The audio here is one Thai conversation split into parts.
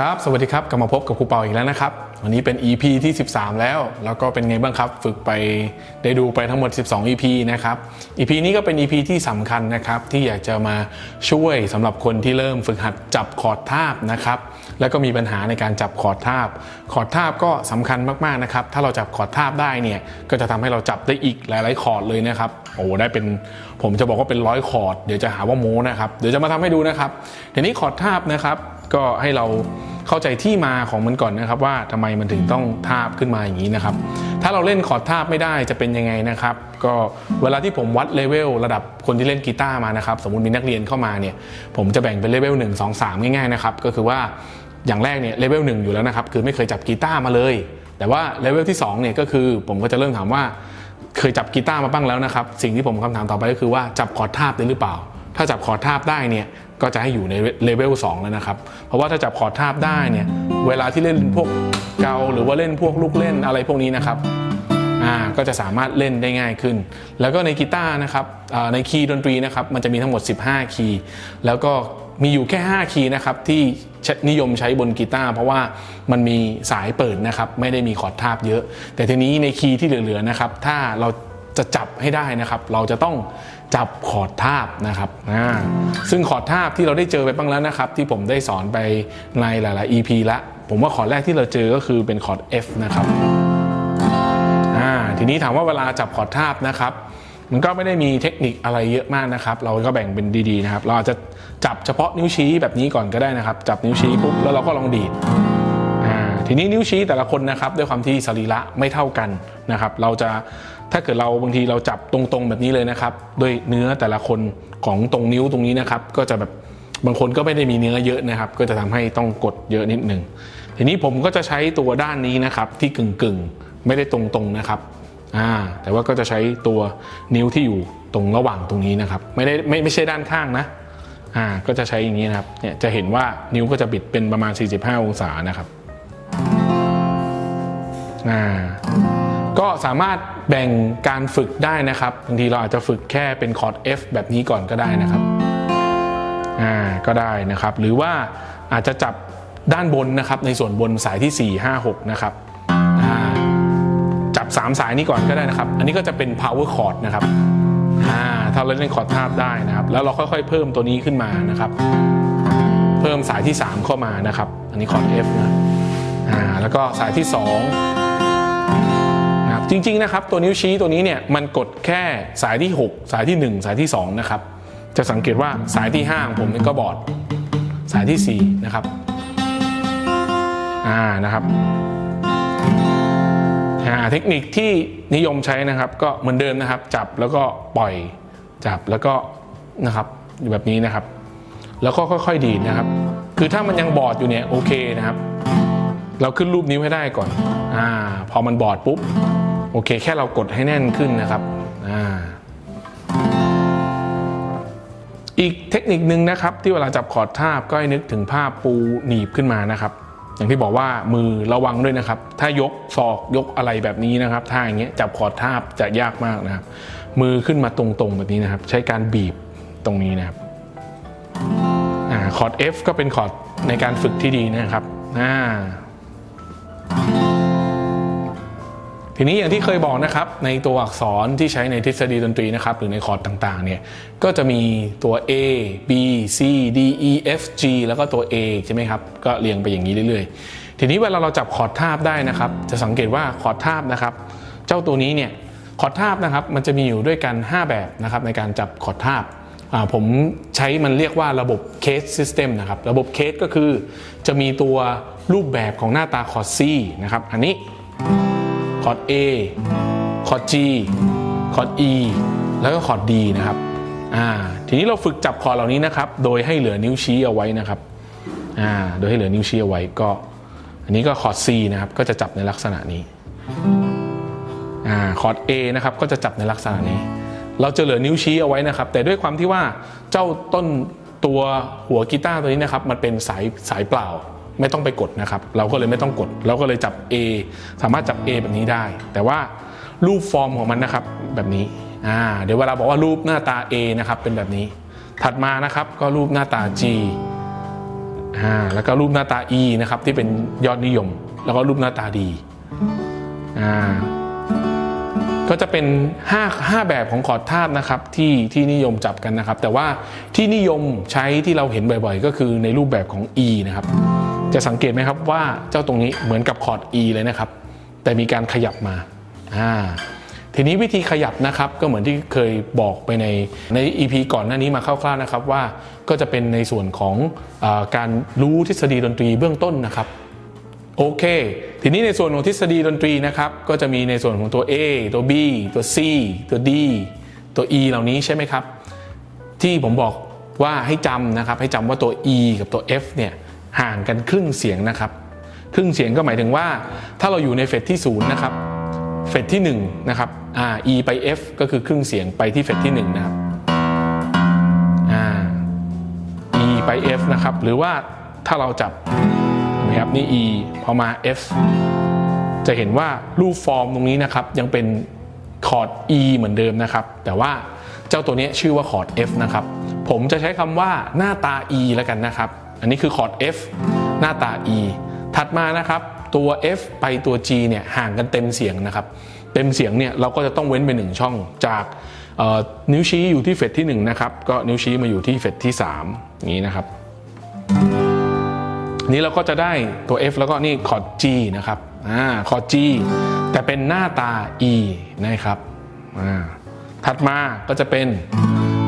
ครับ สวัสดีครับ กลับมาพบกับครูเปาอีกแล้วนะครับ วันนี้เป็น EP ที่ 13 แล้ว แล้วก็เป็นไงบ้างครับ ฝึกไปได้ดูไปทั้งหมด 12 EP นะครับ EP นี้ก็เป็น EP ที่สำคัญนะครับ ที่อยากจะมาช่วยสำหรับคนที่เริ่มฝึกหัดจับคอร์ดทาบนะครับ แล้วก็มีปัญหาในการจับคอร์ดทาบคอร์ดทาบก็สำคัญมากๆนะครับ ถ้าเราจับคอร์ดทาบได้เนี่ย ก็จะทำให้เราจับได้อีกหลายๆคอร์ดเลยนะครับ โอ้ได้เป็น ผมจะบอกว่าเป็นร้อยคอร์ดเดี๋ยวจะหาว่าโม้นะครับ เดี๋ยวจะมาทำให้ดูนะครับทีนี้คอร์ดทาบนะครับ ก็ให้เราเข้าใจที่มาของมันก่อนนะครับ ว่าทำไมมันถึงต้องทาบขึ้นมาอย่างนี้นะครับ ถ้าเราเล่นคอร์ดทาบไม่ได้จะเป็นยังไงนะครับ ก็เวลาที่ผมวัดเลเวลระดับคนที่เล่นกีตาร์มานะครับ สมมติมีนักเรียนเข้ามาเนี่ย ผมจะแบ่งเป็นเลเวล1 2 3ง่ายๆนะครับ ก็คือว่าอย่างแรกเนี่ยเลเวล1อยู่แล้วนะครับ คือไม่เคยจับกีตาร์มาเลย แต่ว่าเลเวลที่2เนี่ยก็คือผมก็จะเริ่มถามว่า เคยจับกีตาร์มาบ้างแล้วนะครับ สิ่งที่ผมคำถามต่อไปก็คือว่าจับคอร์ดทาบได้หรือเปล่า ถ้าจับคอร์ดทาบได้เนี่ยก็จะให้อยู่ในเลเวล2แล้วนะครับ เพราะว่าถ้าจับคอร์ดทาบได้เนี่ย เวลาที่เล่นพวกเกาหรือว่าเล่นพวกลูกเล่นอะไรพวกนี้นะครับอ่าก็จะสามารถเล่นได้ง่ายขึ้น แล้วก็ในกีตาร์นะครับในคีย์ดนตรีนะครับมันจะมีทั้งหมด 15 คีย์ แล้วก็มีอยู่แค่ 5 คีย์นะครับที่นิยมใช้บนกีตาร์เพราะว่ามันมีสายเปิดนะครับไม่ได้มีคอร์ดทาบเยอะ แต่ทีนี้ในคีย์ที่เหลือๆนะครับถ้าเราจะจับให้ได้นะครับ เราจะต้องจับคอร์ดทาบนะครับอ่าซึ่งคอร์ดทาบที่เราได้เจอไปบ้างแล้วนะครับ ที่ผมได้สอนไปในหลาย ๆ EP ละ ผมว่าคอร์ดแรกที่เราเจอก็คือเป็นคอร์ด F นะครับอ่าทีนี้ถามว่าเวลาจับคอร์ดทาบนะครับ มันก็ไม่ได้มีเทคนิคอะไรเยอะมากนะครับ เราก็แบ่งเป็นดีๆนะครับ เราอาจจะจับเฉพาะนิ้วชี้แบบนี้ก่อนก็ได้นะครับ จับนิ้วชี้ปุ๊บแล้วเราก็ลองดีดอ่าทีนี้นิ้วชี้แต่ละคนนะครับด้วยความที่สรีระไม่เท่ากันนะครับ เราจะถ้าเกิดเราบางทีเราจับตรงๆแบบนี้เลยนะครับ ด้วยเนื้อแต่ละคนของตรงนิ้วตรงนี้นะครับ ก็จะแบบ บางคนก็ไม่ได้มีเนื้อเยอะนะครับ ก็จะทำให้ต้องกดเยอะนิดหนึ่งทีนี้ผมก็จะใช้ตัวด้านนี้นะครับ ที่กึ่งๆไม่ได้ตรงๆนะครับอ่าแต่ว่าก็จะใช้ตัวนิ้วที่อยู่ตรงระหว่างตรงนี้นะครับ ไม่ได้ไม่ไม่ใช่ด้านข้างนะอ่าก็จะใช้อย่างนี้นะครับเนี่ยจะเห็นว่านิ้วก็จะบิดเป็นประมาณ 45 องศานะครับอ่าก็สามารถแบ่งการฝึกได้นะครับบางทีเราอาจจะฝึกแค่เป็นคอร์ด F แบบนี้ก่อนก็ได้นะครับ อ่าก็ได้นะครับ หรือว่าอาจจะจับด้านบนนะครับ ในส่วนบนสายที่ 4 5 6 นะครับจับ 3 สายนี้ก่อนก็ได้นะครับ อันนี้ก็จะเป็น power chord นะครับอ่าถ้าเราเล่นคอร์ดทาบได้นะครับ แล้วเราค่อยๆเพิ่มตัวนี้ขึ้นมานะครับ เพิ่มสายที่ 3 เข้ามานะครับ อันนี้คอร์ด F นะแล้วก็สายที่2นะครับจริงๆนะครับ ตัวนิ้วชี้ตัวนี้เนี่ยมันกดแค่สายที่ 6 สายที่ 1 สายที่2นะครับ จะสังเกตว่าสายที่ 5 ของผมนี่ก็บอด สายที่ 4 นะครับ อ่า นะครับเทคนิคที่นิยมใช้นะครับ ก็เหมือนเดิมนะครับ จับแล้วก็ปล่อยจับแล้วก็นะครับอยู่แบบนี้นะครับ แล้วก็ค่อยๆดีดนะครับ คือถ้ามันยังบอดอยู่เนี่ยโอเคนะครับ เราขึ้นรูปนิ้วให้ได้ก่อนอ่าพอมันบอดปุ๊บโอเค แค่เรากดให้แน่นขึ้นนะครับ อีกเทคนิคนึงนะครับ ที่เวลาจับคอร์ดทาบก็ให้นึกถึงภาพปูหนีบขึ้นมานะครับ อย่างที่บอกว่ามือระวังด้วยนะครับ ถ้ายกศอกยกอะไรแบบนี้นะครับถ้าอย่างเงี้ยจับคอร์ดทาบจะยากมากนะครับ มือขึ้นมาตรงๆแบบนี้นะครับ ใช้การบีบตรงนี้นะครับคอร์ด F ก็เป็นคอร์ดในการฝึกที่ดีนะครับอ่า ทีนี้อย่างที่เคยบอกนะครับในตัวอักษรที่ใช้ในทฤษฎีดนตรีนะครับหรือในคอร์ดต่างๆเนี่ยก็จะมีตัว A B C D E F G แล้วก็ตัว A ใช่ไหมครับก็เรียงไปอย่างนี้เรื่อยๆ ทีนี้เวลาเราจับคอร์ดทาบได้นะครับ จะสังเกตว่าคอร์ดทาบนะครับ เจ้าตัวนี้เนี่ยคอร์ดทาบนะครับมันจะมีอยู่ด้วยกัน 5 แบบนะครับในการจับคอร์ดทาบผมใช้มันเรียกว่าระบบเคสซิสเต็มนะครับระบบเคสก็คือจะมีตัวรูปแบบของหน้าตาคอร์ด C นะครับอันนี้ คอร์ด A คอร์ด G คอร์ด E แล้วก็คอร์ด D นะครับอ่าทีนี้เราฝึกจับคอร์ดเหล่านี้นะครับ โดยให้เหลือนิ้วชี้เอาไว้นะครับอ่าโดยให้เหลือนิ้วชี้เอาไว้ก็ อันนี้ก็คอร์ด C นะครับก็จะจับในลักษณะนี้อ่าคอร์ด A นะครับก็จะจับในลักษณะนี้ เราจะเหลือนิ้วชี้เอาไว้นะครับ แต่ด้วยความที่ว่าเจ้าต้นตัวหัวกีตาร์ตัวนี้นะครับมันเป็นสายสายเปล่า ไม่ต้องไปกดนะครับ เราก็เลยไม่ต้องกด เราก็เลยจับ A สามารถจับ A แบบนี้ได้ แต่ว่ารูปฟอร์มของมันนะครับแบบนี้อ่าเดี๋ยวเวลาบอกว่ารูปหน้าตา A นะครับเป็นแบบนี้ ถัดมานะครับก็รูปหน้าตา G อ่าแล้วก็รูปหน้าตา E นะครับที่เป็นยอดนิยม แล้วก็รูปหน้าตาดีอ่าก็จะเป็น 5 5 แบบของคอร์ดทาบนะครับที่ที่นิยมจับกันนะครับ แต่ว่าที่นิยมใช้ที่เราเห็นบ่อยๆ ก็คือในรูปแบบของ E นะครับ จะสังเกตไหมครับว่าเจ้าตรงนี้เหมือนกับคอร์ด E เลยนะครับ แต่มีการขยับมาอ่าทีนี้วิธีขยับนะครับก็เหมือนที่เคยบอกไปในใน EP ก่อนหน้านี้มาคร่าวๆนะครับว่าก็จะเป็นในส่วนของอการรู้ทฤษฎีดนตรีเบื้องต้นนะครับโอเค ทีนี้ในส่วนของทฤษฎีดนตรีนะครับก็จะมีในส่วนของตัว A ตัว B ตัว C ตัว D ตัว E เหล่านี้ใช่ไหมครับ ที่ผมบอกว่าให้จำนะครับให้จำว่าตัว E กับตัว F เนี่ย ห่างกันครึ่งเสียงนะครับ ครึ่งเสียงก็หมายถึงว่าถ้าเราอยู่ในเฟสที่0นะครับเฟสที่1นะครับอ่า E ไป F ก็คือครึ่งเสียงไปที่เฟสที่1นะครับอ่า E ไป F นะครับหรือว่าถ้าเราจับนะครับนี่ E พอมา F จะเห็นว่ารูปฟอร์มตรงนี้นะครับยังเป็นคอร์ด E เหมือนเดิมนะครับ แต่ว่าเจ้าตัวนี้ชื่อว่าคอร์ด F นะครับ ผมจะใช้คำว่าหน้าตา E แล้วกันนะครับ อันนี้คือคอร์ด F หน้าตา E ถัดมานะครับตัว F ไปตัว G เนี่ยห่างกันเต็มเสียงนะครับ เต็มเสียงเนี่ยเราก็จะต้องเว้นไปหนึ่งช่องจากนิ้วชี้อยู่ที่เฟสที่1นะครับก็นิ้วชี้มาอยู่ที่เฟสที่3อย่างนี้นะครับนี้เราก็จะได้ตัว F แล้วก็นี่คอร์ด G นะครับอ่าคอร์ด G แต่เป็นหน้าตา E นะครับอ่าถัดมาก็จะเป็น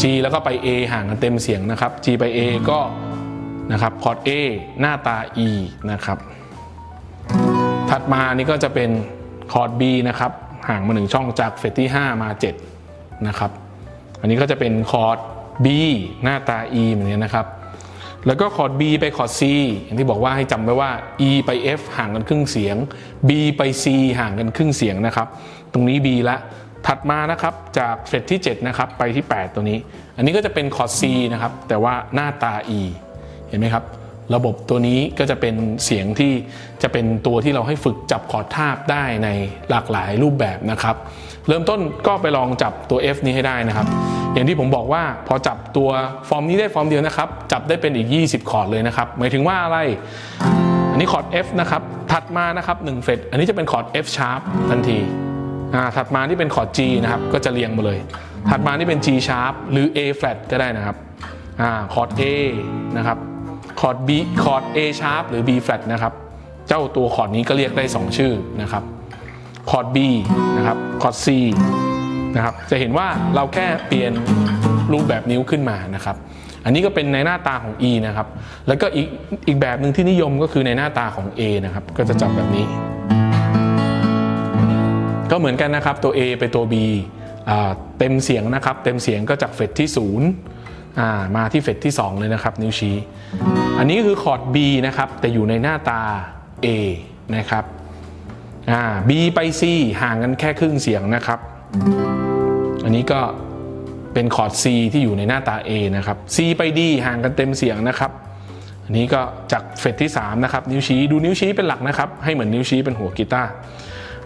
G แล้วก็ไป A ห่างกันเต็มเสียงนะครับ G ไป A ก็ นะครับคอร์ด A หน้าตา E นะครับ ถัดมานี่ก็จะเป็นคอร์ด B นะครับห่างมาหนึ่งช่องจากเฟสที่ 5 มา 7 นะครับ อันนี้ก็จะเป็นคอร์ด B หน้าตา E เหมือนกันนะครับ แล้วก็คอร์ด B ไปคอร์ด C อย่างที่บอกว่าให้จำไว้ว่า E ไป F ห่างกันครึ่งเสียง B ไป C ห่างกันครึ่งเสียงนะครับ ตรงนี้ B ละ ถัดมานะครับจากเฟสที่ 7 นะครับ ไปที่ 8 ตัวนี้ อันนี้ก็จะเป็นคอร์ด C นะครับ แต่ว่าหน้าตา E เห็นไหมครับ ระบบตัวนี้ก็จะเป็นเสียงที่จะเป็นตัวที่เราให้ฝึกจับคอร์ดทาบได้ในหลากหลายรูปแบบนะครับ เริ่มต้นก็ไปลองจับตัว F นี้ให้ได้นะครับ อย่างที่ผมบอกว่าพอจับตัวฟอร์มนี้ได้ฟอร์มเดียวนะครับ จับได้เป็นอีก 20 คอร์ดเลยนะครับ หมายถึงว่าอะไรอันนี้คอร์ด F นะครับถัดมานะครับ1เฟสอันนี้จะเป็นคอร์ด F sharp ทันทีอ่าถัดมาที่เป็นคอร์ด G นะครับก็จะเรียงมาเลย ถัดมานี่เป็น G sharp หรือ A flat ก็ได้นะครับอ่าคอร์ด A นะครับ คอร์ด B คอร์ด A sharp หรือ B flat นะครับเจ้าตัวคอร์ดนี้ก็เรียกได้ 2 ชื่อนะครับคอร์ด B นะครับคอร์ด C นะครับจะเห็นว่าเราแค่เปลี่ยนรูปแบบนิ้วขึ้นมานะครับ อันนี้ก็เป็นในหน้าตาของ E นะครับ แล้วก็อีกอีกแบบหนึ่งที่นิยมก็คือในหน้าตาของ A นะครับ ก็จะจับแบบนี้ ก็เหมือนกันนะครับตัว A ไปตัว B เต็มเสียงนะครับ เต็มเสียงก็จากเฟสที่ 0 อ่ามาที่เฟสที่ 2 เลยนะครับ นิ้วชี้ อันนี้ก็คือคอร์ด B นะครับ แต่อยู่ในหน้าตา A นะครับอ่า B ไป C ห่างกันแค่ครึ่งเสียงนะครับ อันนี้ก็เป็นคอร์ด C ที่อยู่ในหน้าตา A นะครับ C ไป D ห่างกันเต็มเสียงนะครับ อันนี้ก็จากเฟสที่ 3 นะครับ นิ้วชี้ดูนิ้วชี้เป็นหลักนะครับ ให้เหมือนนิ้วชี้เป็นหัวกีตาร์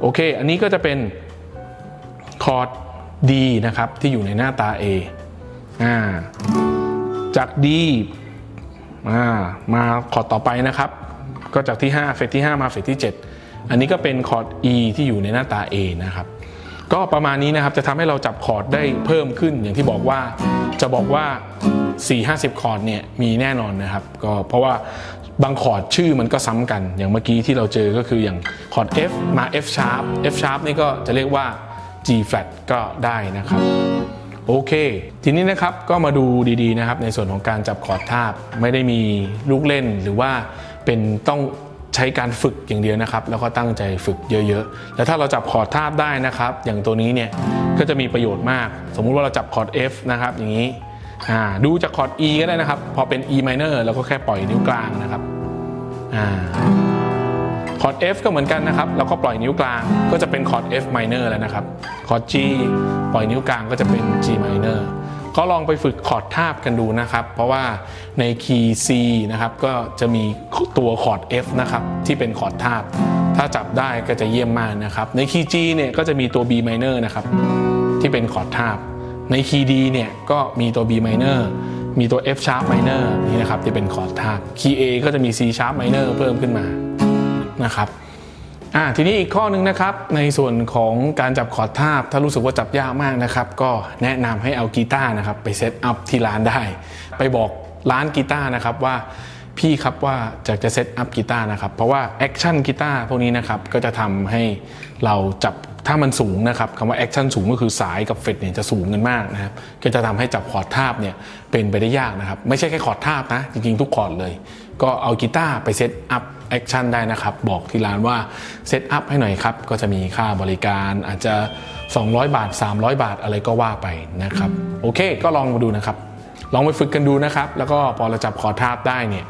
โอเค อันนี้ก็จะเป็นคอร์ด D นะครับที่อยู่ในหน้าตา A อ่าจาก D อ่ามาคอร์ดต่อไปนะครับ ก็จากที่ 5 เฟสที่ 5 มาเฟสที่ 7 อันนี้ก็เป็นคอร์ด E ที่อยู่ในหน้าตา A นะครับ ก็ประมาณนี้นะครับจะทำให้เราจับคอร์ดได้เพิ่มขึ้น อย่างที่บอกว่าจะบอกว่า 4-50 คอร์ดเนี่ยมีแน่นอนนะครับ ก็เพราะว่าบางคอร์ดชื่อมันก็ซ้ำกัน อย่างเมื่อกี้ที่เราเจอก็คืออย่างคอร์ด F มา F sharp F sharp นี่ก็จะเรียกว่า G flat ก็ได้นะครับ โอเค ทีนี้นะครับก็มาดูดีๆนะครับในส่วนของการจับคอร์ดทาบไม่ได้มีลูกเล่นหรือว่าเป็นต้องใช้การฝึกอย่างเดียวนะครับ แล้วก็ตั้งใจฝึกเยอะๆ แล้วถ้าเราจับคอร์ดทาบได้นะครับ อย่างตัวนี้เนี่ยก็จะมีประโยชน์มาก สมมุติว่าเราจับคอร์ด F นะครับ อย่างนี้ดูจากคอร์ด E ก็ได้นะครับ พอเป็น E minor เราก็แค่ปล่อยนิ้วกลางนะครับอ่า คอร์ด F ก็เหมือนกันนะครับแล้วก็ปล่อยนิ้วกลางก็จะเป็นคอร์ด F minor แล้วนะครับคอร์ด G ปล่อยนิ้วกลางก็จะเป็น G minor ก็ลองไปฝึกคอร์ดทาบกันดูนะครับ เพราะว่าในคีย์ C นะครับก็จะมีตัวคอร์ด F นะครับที่เป็นคอร์ดทาบ ถ้าจับได้ก็จะเยี่ยมมากนะครับ ในคีย์ G เนี่ยก็จะมีตัว B minor นะครับที่เป็นคอร์ดทาบ ในคีย์ D เนี่ยก็มีตัว B minor มีตัว F sharp minor นี่นะครับที่เป็นคอร์ดทาบ คีย์ A ก็จะมี C sharp minor เพิ่มขึ้นมา นะครับอ่าทีนี้อีกข้อหนึ่งนะครับในส่วนของการจับคอร์ดทาบ ถ้ารู้สึกว่าจับยากมากนะครับ ก็แนะนำให้เอากีตาร์นะครับไปเซตอัพที่ร้านได้ ไปบอกร้านกีตาร์นะครับว่าพี่ครับว่าจะจะเซตอัพกีตาร์นะครับ เพราะว่าแอคชั่นกีตาร์พวกนี้นะครับก็จะทำให้เราจับถ้ามันสูงนะครับคำว่าแอคชั่นสูงก็คือสายกับเฟดเนี่ยจะสูงกันมากนะครับก็จะทำให้จับคอร์ดทาบเนี่ยเป็นไปได้ยากนะครับ ไม่ใช่แค่คอร์ดทาบนะจริงๆทุกคอร์ดเลย ก็เอากีตาร์ไปเซตอัพ แอคชั่นได้นะครับ บอกที่ร้านว่าเซตอัพให้หน่อยครับ ก็จะมีค่าบริการอาจจะ 200 บาท 300 บาทอะไรก็ว่าไปนะครับ โอเค ก็ลองมาดูนะครับ ลองไปฝึกกันดูนะครับ แล้วก็พอเราจับคอร์ดทาบได้เนี่ย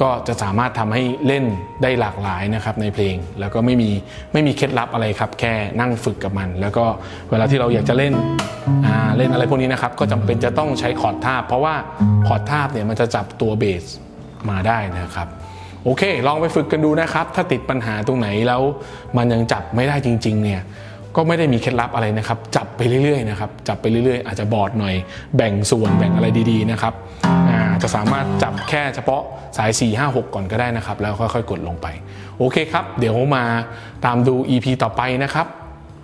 ก็จะสามารถทำให้เล่นได้หลากหลายนะครับในเพลง แล้วก็ไม่มีไม่มีเคล็ดลับอะไรครับ แค่นั่งฝึกกับมัน แล้วก็เวลาที่เราอยากจะเล่นเล่นอะไรพวกนี้นะครับ ก็จำเป็นจะต้องใช้คอร์ดทาบ เพราะว่าคอร์ดทาบเนี่ยมันจะจับตัวเบสมาได้นะครับ โอเค ลองไปฝึกกันดูนะครับ ถ้าติดปัญหาตรงไหนแล้ว มันยังจับไม่ได้จริง ๆ เนี่ย ก็ไม่ได้มีเคล็ดลับอะไรนะครับ จับไปเรื่อยๆนะครับ จับไปเรื่อยๆ อาจจะบอดหน่อย แบ่งส่วนแบ่งอะไรดีๆนะครับจะสามารถจับแค่เฉพาะสาย 4 5 6 ก่อนก็ได้นะครับ แล้วค่อยๆ กดลงไป โอเคครับ เดี๋ยวมาตามดู EP ต่อไปนะครับ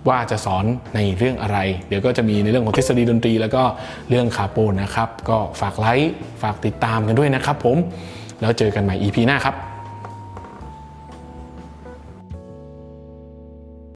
ว่าจะสอนในเรื่องอะไร เดี๋ยวก็จะมีในเรื่องของทฤษฎีดนตรี แล้วก็เรื่องคาโปนนะครับ ก็ฝากไลค์ ฝากติดตามกันด้วยนะครับผม แล้วเจอกันใหม่ EP หน้าครับ